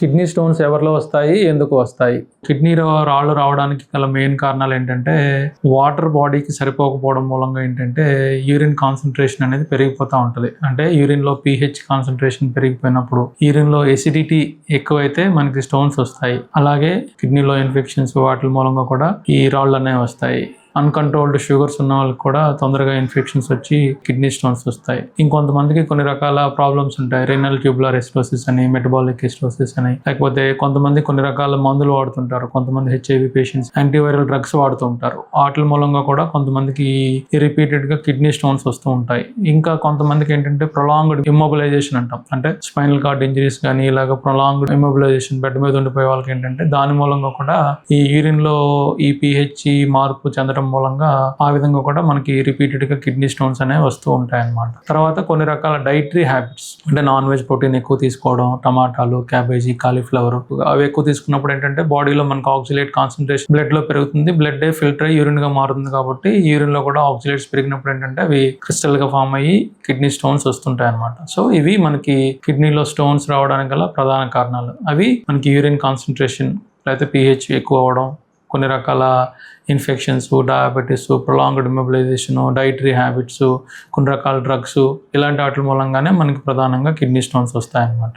Kidney stones ఎవరిలో వస్తాయి ఎందుకు వస్తాయి? కిడ్నీలో రాళ్ళు రావడానికి గల మెయిన్ కారణాలు ఏంటంటే వాటర్ బాడీకి సరిపోకపోవడం మూలంగా ఏంటంటే యూరిన్ కాన్సన్ట్రేషన్ అనేది పెరిగిపోతూ ఉంటుంది. అంటే యూరిన్లో పీహెచ్ కాన్సన్ట్రేషన్ పెరిగిపోయినప్పుడు యూరిన్లో ఎసిడిటీ ఎక్కువైతే మనకి స్టోన్స్ వస్తాయి. అలాగే కిడ్నీలో ఇన్ఫెక్షన్స్ వాటి మూలంగా కూడా ఈ రాళ్ళు అనేవి వస్తాయి. అన్కంట్రోల్డ్ షుగర్స్ ఉన్న వాళ్ళకి కూడా తొందరగా ఇన్ఫెక్షన్స్ వచ్చి కిడ్నీ స్టోన్స్ వస్తాయి. ఇంకొంతమందికి కొన్ని రకాల ప్రాబ్లమ్స్ ఉంటాయి. రెనల్ ట్యూబులర్ ఎస్టోసిస్ అని మెటబాలిక్ ఎస్టోసిస్ అని. లేకపోతే కొంతమంది కొన్ని రకాల మందులు వాడుతుంటారు. కొంతమంది హెచ్ఐవి పేషెంట్స్ యాంటీవైరల్ డ్రగ్స్ వాడుతూ ఉంటారు. వాటి మూలంగా కూడా కొంతమందికి రిపీటెడ్గా కిడ్నీ స్టోన్స్ వస్తూ ఉంటాయి. ఇంకా కొంతమందికి ఏంటంటే ప్రొలాంగ్డ్ ఇమ్మొబిలైజేషన్ అంటాం. అంటే స్పైనల్ కార్డ్ ఇంజరీస్ కానీ ఇలాగ ప్రొలాంగ్డ్ ఇమ్మొబిలైజేషన్ బెడ్ మీద ఉండిపోయే వాళ్ళకి ఏంటంటే దాని మూలంగా కూడా ఈ యూరిన్లో ఈ పిహెచ్ మార్పు చెందడం మూలంగా ఆ విధంగా కూడా మనకి రిపీటెడ్గా కిడ్నీ స్టోన్స్ అనేవి వస్తూ ఉంటాయి అన్నమాట తర్వాత కొన్ని రకాల డైటరీ హ్యాబిట్స్ అంటే నాన్ వెజ్ ప్రోటీన్ ఎక్కువ తీసుకోవడం టమాటాలు క్యాబేజీ కాలీఫ్లవర్ అవి ఎక్కువ తీసుకున్నప్పుడు ఏంటంటే బాడీలో మనకు ఆక్సిలేట్ కాన్సన్ట్రేషన్ బ్లడ్లో పెరుగుతుంది బ్లడ్ ఫిల్టర్ అయ్యి యూరిన్గా మారుతుంది కాబట్టి యూరిన్లో కూడా ఆక్సిలేట్స్ పెరిగినప్పుడు ఏంటంటే అవి క్రిస్టల్గా ఫామ్ అయ్యి కిడ్నీ స్టోన్స్ వస్తుంటాయి అనమాట సో ఇవి మనకి కిడ్నీలో స్టోన్స్ రావడానికి గల ప్రధాన కారణాలు. అవి మనకి యూరిన్ కాన్సన్ట్రేషన్ లేకపోతే పిహెచ్ ఎక్కువ అవ్వడం కొన్ని రకాల infections diabetes prolonged mobilisation dietary habits కొన్ని రకాల డ్రగ్స్ ఇలాంటి వాటి మూలంగానే మనకి ప్రధానంగా కిడ్నీ స్టోన్స్ వస్తాయన్నమాట.